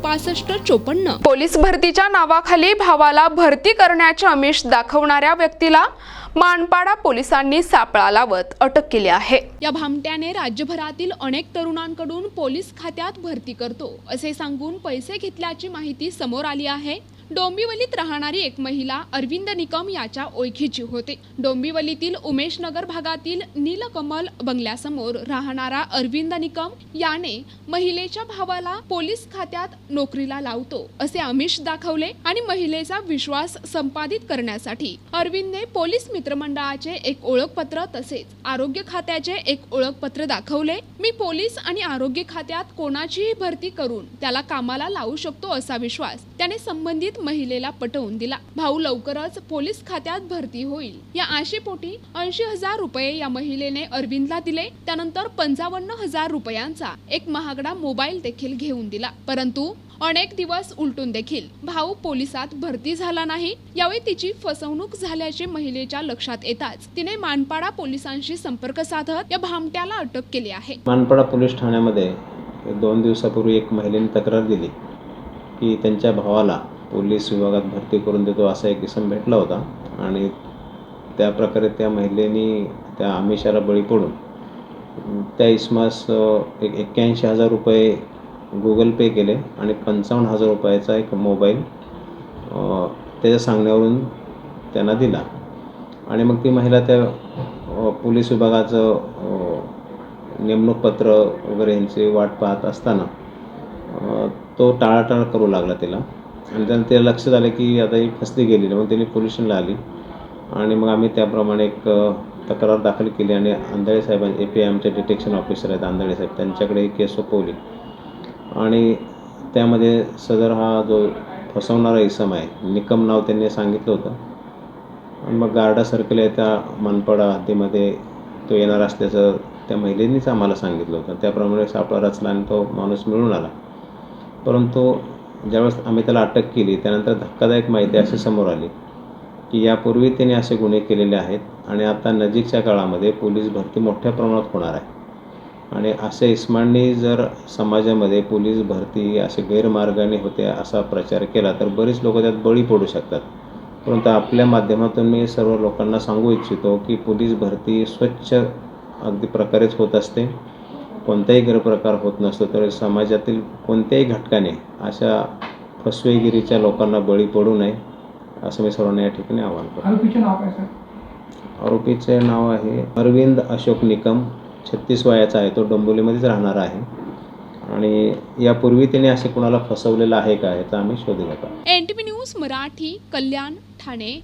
पासष्ट चोपन्न. पोलीस भरतीच्या नावाखाली भावाला भरती करण्याचे आमिष दाखवणाऱ्या व्यक्तीला मानपाडा पोलिसांनी सापळा लावत अटक केली आहे. या भामट्याने राज्यभरातील अनेक तरुणांकडून पोलीस खात्यात भरती करतो असे सांगून पैसे घेतल्याची माहिती समोर आली आहे. डोंबिवलीत राहणारी एक महिला अरविंद निकम याच्या ओळखीची होते. डोंबिवलीतील उमेश नगर भागातील नीलकमल बंगल्यासमोर राहणारा अरविंद निकम याने महिलेच्या भावाला पोलीस खात्यात नोकरीला लावतो असे आमिष दाखवले आणि महिलेचा विश्वास संपादित करण्यासाठी अरविंदने पोलीस मित्रमंडळाचे एक ओळखपत्र तसेच आरोग्य खात्याचे एक ओळखपत्र दाखवले. मी पोलीस आणि आरोग्य खात्यात कोणाचीही भरती करून त्याला कामाला लावू शकतो असा विश्वास त्याने संबंधित महिलेला पटवून दिला. भाऊ लवकरच पोलीस खात्यात भरती होईल. या आशेपोटी ऐंशी हजार रुपये या महिलेने अरविंदला दिले. त्यानंतर पंचावन्न हजार रुपयांचा एक महागडा मोबाईल देखील घेऊन दिला. परंतु अनेक दिवस उलटून देखील भाऊ पोलिसात भरती झाला नाही. यावेळी तिची फसवणूक झाल्याचे महिलेच्या लक्षात येताच तिने मानपाडा पोलिसांशी संपर्क साधत या भामट्याला अटक केली आहे. मानपाडा पोलीस ठाण्यामध्ये दोन दिवसापूर्वी एक महिलेने तक्रार दिली की त्यांच्या भावाला पोलीस विभागात भरती करून देतो असा एक इसम भेटला होता. आणि त्या प्रकारे त्या महिलेनी त्या आमिषाला बळी पडून त्या इसमास एक एक्क्याऐंशी हजार रुपये गुगल पे केले आणि पंचावन्न हजार रुपयाचा एक मोबाईल त्याच्या सांगण्यावरून त्यांना दिला. आणि मग ती महिला त्या पोलीस विभागाचं नेमणूक पत्र वगैरे यांची वाट पाहत असताना तो टाळाटाळ करू लागला तिला. आणि त्यानं ते लक्षात आलं की आता ही फसली गेलेली मग त्यांनी पोल्युशनला आली. आणि मग आम्ही त्याप्रमाणे एक तक्रार दाखल केली आणि आंधळे साहेब ए पी आमचे डिटेक्शन ऑफिसर आहेत आंधळे साहेब. त्यांच्याकडे ही केस सोपवली. आणि त्यामध्ये सदर हा जो फसवणारा इसम आहे निकम नाव त्यांनी सांगितलं होतं. आणि मग गार्डा सर्कल आहे त्या मनपडा हद्दीमध्ये तो येणार असल्याचं त्या महिलेनीच आम्हाला सांगितलं होतं. त्याप्रमाणे सापळा रचला आणि तो माणूस मिळून आला. परंतु ज्यावेळेस आम्ही त्याला अटक केली त्यानंतर धक्कादायक माहिती अशी समोर आली की यापूर्वी त्याने असे गुन्हे केलेले आहेत आणि आता नजीकच्या काळामध्ये पोलीस भरती मोठ्या प्रमाणात होणार आहे. आणि असे इस्मांनी जर समाजामध्ये पोलीस भरती असे गैरमार्गाने होते असा प्रचार केला तर बरीच लोक त्यात बळी पडू शकतात. परंतु आपल्या माध्यमातून मी सर्व लोकांना सांगू इच्छितो की पोलीस भरती स्वच्छ अगदी प्रकारेच होत असते. कोणताही गैरप्रकार होत नसतो तर समाजातील कोणत्याही घटकाने अशा फसवेगिरीच्या लोकांना बळी पडू नये असं मी सर्वांना या ठिकाणी आवाहन करतो. आरोपीचे नाव काय सर? आरोपीचे नाव आहे अरविंद अशोक निकम छत्तीस वयाचा आहे तो डोंबिवलीमध्येच राहणारा आहे. आणि यापूर्वी त्याने असे कुणाला फसवलेलं आहे का याचा आम्ही शोध घेतो N T news Marathi Kalyan Thane.